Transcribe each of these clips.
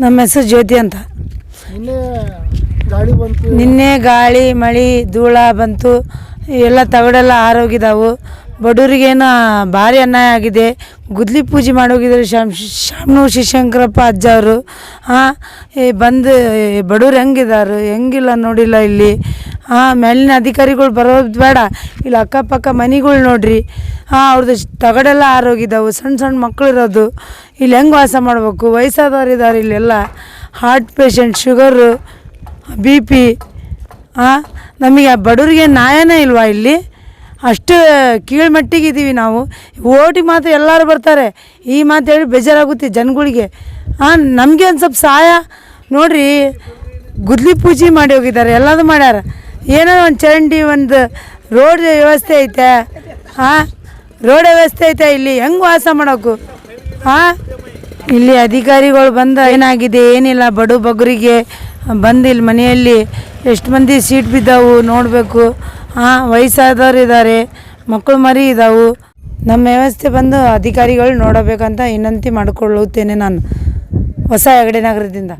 ನಮ್ಮ ಹೆಸರು ಜ್ಯೋತಿ ಅಂತ. ನಿನ್ನೆ ಗಾಳಿ ಬಂತು. ನಿನ್ನೆ ಗಾಳಿ ಮಳೆ ಧೂಳ ಬಂತು. ಎಲ್ಲ ತಗಡೆಲ್ಲ ಆರೋಗಿದಾವು ಬಡವರಿಗೇನು ಭಾರಿ ಅನ್ಯಾಯ ಆಗಿದೆ. ಗುದ್ಲಿ ಪೂಜೆ ಮಾಡೋಗಿದ್ದಾರೆ ಶಾಮ್ ಶಾಮ್ನು ಶಿವಶಂಕರಪ್ಪ ಅಜ್ಜ ಅವರು ಹಾಂ ಬಂದು ಬಡವ್ರು ಹೆಂಗಿದ್ದಾರೆ ಹೆಂಗಿಲ್ಲ ನೋಡಿಲ್ಲ ಇಲ್ಲಿ. ಹಾಂ ಮೇಲಿನ ಅಧಿಕಾರಿಗಳು ಬರೋದು ಬೇಡ. ಇಲ್ಲಿ ಅಕ್ಕಪಕ್ಕ ಮನೆಗಳು ನೋಡ್ರಿ. ಹಾಂ ಅವ್ರದ್ದು ತಗಡೆಲ್ಲ ಆರೋಗಿದ್ದಾವೆ ಸಣ್ಣ ಸಣ್ಣ ಮಕ್ಕಳು ಇರೋದು ಇಲ್ಲಿ ಹೆಂಗೆ ವಾಸ ಮಾಡಬೇಕು? ವಯಸ್ಸಾದವ್ರು ಇದ್ದಾರೆ ಇಲ್ಲೆಲ್ಲ. Heart patient sugar B P ಹಾಂ ನಮಗೆ ಬಡವ್ರಿಗೆ ನ್ಯಾಯನೇ ಇಲ್ವಾ ಇಲ್ಲಿ? ಅಷ್ಟು ಕೀಳ್ಮಟ್ಟಿಗೆ ಇದ್ದೀವಿ ನಾವು. ಓಟಿಗೆ ಮಾತ್ರ ಎಲ್ಲರೂ ಬರ್ತಾರೆ. ಈ ಮಾತು ಹೇಳಿ ಬೇಜಾರಾಗುತ್ತೆ ಜನಗಳಿಗೆ. ಹಾಂ ನಮಗೆ ಒಂದು ಸ್ವಲ್ಪ ಸಹಾಯ. ನೋಡಿರಿ, ಗುದ್ಲಿ ಪೂಜೆ ಮಾಡಿ ಹೋಗಿದ್ದಾರೆ ಎಲ್ಲದು ಮಾಡ್ಯಾರ. ಏನೋ ಒಂದು ಚರಂಡಿ, ಒಂದು ರೋಡ್ ವ್ಯವಸ್ಥೆ ಐತೆ. ಹಾಂ ರೋಡ್ ವ್ಯವಸ್ಥೆ ಐತೆ ಇಲ್ಲಿ. ಹೆಂಗೆ ವಾಸ ಮಾಡೋಕು? ಹಾಂ ಇಲ್ಲಿ ಅಧಿಕಾರಿಗಳು ಬಂದು, ಏನಾಗಿದೆ, ಏನಿಲ್ಲ. ಬಡು ಬಗ್ಗರಿಗೆ ಬಂದು ಇಲ್ಲಿ ಮನೆಯಲ್ಲಿ. ಎಷ್ಟು ಮಂದಿ ಸೀಟ್ ಬಿದ್ದಾವು ನೋಡಬೇಕು. ಹಾಂ ವಯಸ್ಸಾದವ್ರು ಇದ್ದಾರೆ ಮಕ್ಕಳು ಮರಿ ಇದ್ದಾವು ನಮ್ಮ ವ್ಯವಸ್ಥೆ ಬಂದು ಅಧಿಕಾರಿಗಳು ನೋಡಬೇಕಂತ ವಿನಂತಿ ಮಾಡಿಕೊಳ್ಳುತ್ತೇನೆ ನಾನು, ಹೊಸ ಹೆಗಡೆ ನಗರದಿಂದ.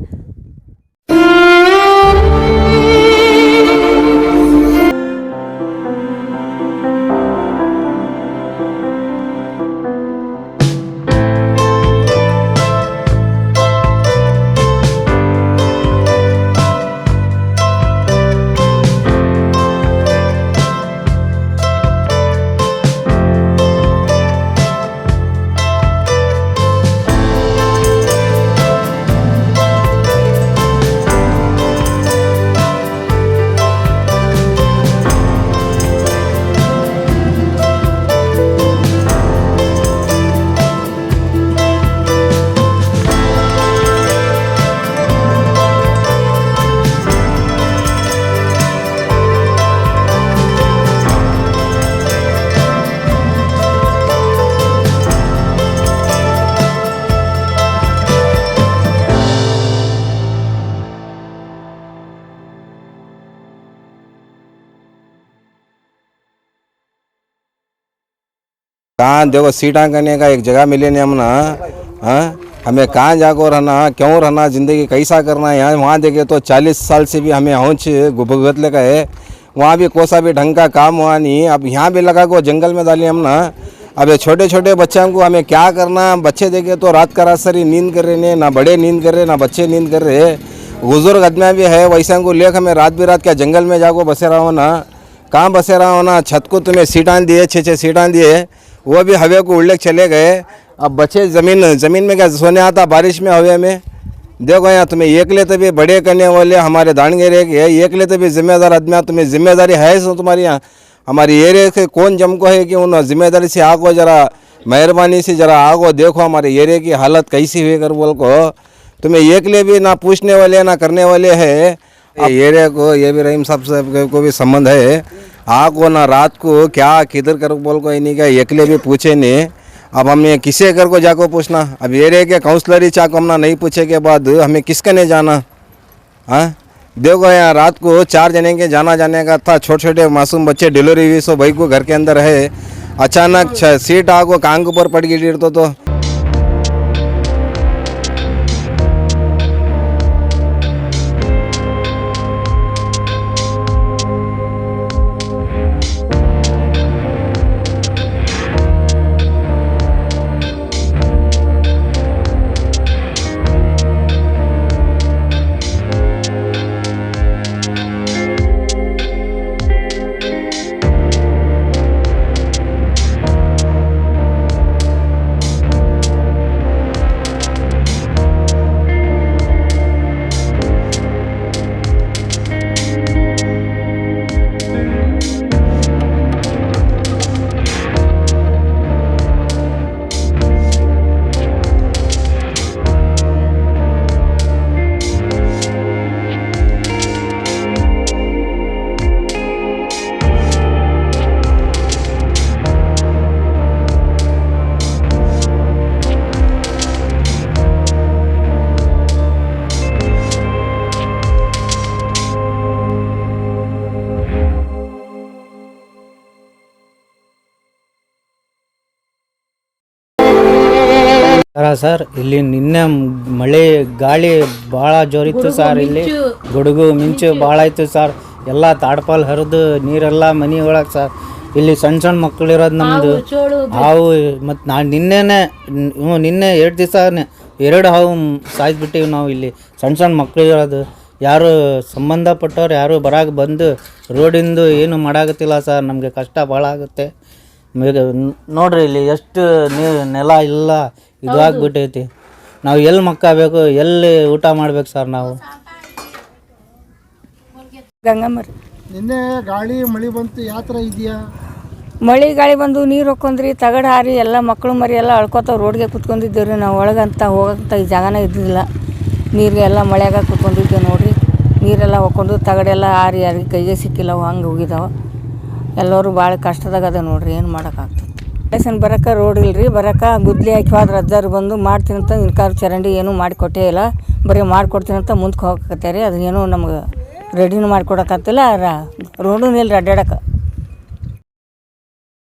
कहाँ देखो सीटा करने का एक जगह मिले नहीं हमना हाँ? हमें कहाँ जाकर रहना, क्यों रहना, ज़िंदगी कैसा करना है? यहाँ वहाँ देखे तो चालीस साल से भी हमें हौच भुगत लेकर है। वहाँ भी कोसा भी ढंग का काम हुआ नहीं। अब यहाँ भी लगा को जंगल में डाली हम ना अब ये छोटे छोटे बच्चों को हमें क्या करना? बच्चे देखे तो रात का रात सरी नींद कर रहे ने ना बड़े नींद कर रहे, ना बच्चे नींद कर रहे। बुज़ुर्ग आदमियाँ भी है, वैसा को लेकर हमें रात भी रात क्या जंगल में जाको बसे रहा हो ना। कहाँ बसे रहा हो ना? छत को तुम्हें सीटान दिए छः छः सीटान दिए। वो भी हवे को उड़ले चले गए। अब बचे ज़मीन ज़मीन में क्या सोने आता बारिश में हवे में? देखो यहाँ तुम्हें एक लेते भी बड़े करने वाले हमारे दानगेरे के है एक लेते भी जिम्मेदार आदमी तुम्हें ज़िम्मेदारी है सो तुम्हारी यहाँ। हमारी एरिया से कौन जमको है कि उन ज़िम्मेदारी से आगो जरा मेहरबानी से जरा आगो देखो हमारे एरिया की हालत कैसी हुई कर बोल को। तुम्हें एक ले भी ना पूछने वाले ना करने वाले है। एरिया को ये भी रहीम साहब साहब को भी संबंध है। आगो ना रात को क्या किधर कर बोल को नहीं क्या एकले भी पूछे नहीं अब हमें किसे घर को जाको पूछना। अब ये एरिया के काउंसलर ही चाको हमना नहीं पूछे के बाद हमें किसके नहीं जाना? हाँ? देखो यहाँ रात को चार जने के जाना जाने का था। छोटे छोटे मासूम बच्चे डिलीवरी हुई सो भाई को घर के अंदर है। अचानक सीट आगो कांग ऊपर पड़ गई तो तो। ಸರ ಸರ್ ಇಲ್ಲಿ ನಿನ್ನೆ ಮಳೆ ಗಾಳಿ ಭಾಳ ಜೋರಿತ್ತು ಸರ್ ಇಲ್ಲಿ ಗುಡುಗು ಮಿಂಚು ಭಾಳ ಇತ್ತು ಸರ್. ಎಲ್ಲ ತಾಡ್ಪಾಲ್ ಹರಿದು ನೀರೆಲ್ಲ ಮನೆ ಒಳಗೆ ಸರ್. ಇಲ್ಲಿ ಸಣ್ಣ ಸಣ್ಣ ಮಕ್ಕಳು ಇರೋದು ನಮ್ಮದು ಹಾವು ಮತ್ತು ನಾ ನಿನ್ನೆನೆ ಹ್ಞೂ ನಿನ್ನೆ ಎರಡು ದಿವಸ ಎರಡು ಹಾವು ಸಾಯ್ದುಬಿಟ್ಟಿವಿ ನಾವು ಇಲ್ಲಿ. ಸಣ್ಣ ಸಣ್ಣ ಮಕ್ಕಳು ಇರೋದು ಯಾರು ಸಂಬಂಧಪಟ್ಟವ್ರು ಯಾರು ಬರಾಗ ಬಂದು ರೋಡಿಂದು ಏನು ಮಾಡಾಗತ್ತಿಲ್ಲ ಸರ್. ನಮಗೆ ಕಷ್ಟ ಭಾಳ ಆಗುತ್ತೆ. ಮೇಗ ನೋಡ್ರಿ ಇಲ್ಲಿ ಎಷ್ಟು ನೀರು ನೆಲ ಇಲ್ಲ ಇದಾಗ್ಬಿಟ್ಟೈತಿ. ನಾವು ಎಲ್ಲಿ ಮಕ್ಕಬೇಕು ಎಲ್ಲಿ ಊಟ ಮಾಡ್ಬೇಕು ಸರ್ ನಾವು? ಗಂಗಮ್ಮರಿ. ನಿನ್ನೆ ಗಾಳಿ ಮಳೆ ಬಂತು ಯಾವ ಥರ ಇದೆಯಾ ಮಳೆ ಗಾಳಿ ಬಂದು ನೀರು ಹೊಕ್ಕೊಂಡ್ರಿ ತಗಡು ಹಾರಿ ಎಲ್ಲ ಮಕ್ಕಳು ಮರಿ ಎಲ್ಲ ಅಳ್ಕೊತಾವ ರೋಡ್ಗೆ ಕುತ್ಕೊಂಡಿದ್ದೀವಿ ರೀ ನಾವು ಒಳಗಂತ ಹೋಗಂತ ಈ ಜಾಗನೇ ಇದ್ದಿಲ್ಲ ನೀರಿಗೆ ಎಲ್ಲ ಮಳೆಯಾಗ ಕುತ್ಕೊಂಡಿದ್ದೇವೆ ನೋಡ್ರಿ. ನೀರೆಲ್ಲ ಹೊಕ್ಕೊಂಡು ತಗಡೆಲ್ಲ ಹಾರಿ ಯಾರಿಗೆ ಕೈಗೆ ಸಿಕ್ಕಿಲ್ಲ ಹಂಗೆ ಹೋಗಿದಾವ. ಎಲ್ಲರೂ ಭಾಳ ಕಷ್ಟದಾಗ ಅದ ನೋಡ್ರಿ, ಏನು ಮಾಡೋಕ್ಕಾಗ್ತದೆ ಲೈಸನ್ ಬರೋಕೆ ರೋಡ್ ಇಲ್ರಿ, ಬರೋಕೆ ಗುದ್ದಲಿ ಹಾಕಿ ಹೋದ್ರೆ ಅಜ್ಜಾರು ಬಂದು ಮಾಡ್ತೀನಿ ಅಂತ ಇನ್ಕಾರ ಚರಂಡಿ ಏನೂ ಮಾಡಿಕೊಟ್ಟೇ ಇಲ್ಲ. ಬರೀ ಮಾಡಿಕೊಡ್ತೀನಿ ಅಂತ ಮುಂದಕ್ಕೆ ಹೋಗಕತ್ತಾರೆ ಅದನ್ನೇನು ನಮ್ಗೆ ರೆಡಿನೂ ಮಾಡಿಕೊಡಕತ್ತಿಲ್ಲ ರೋಡೂ ಇಲ್ಲ ಅಡ್ಡಾಡಕ್ಕೆ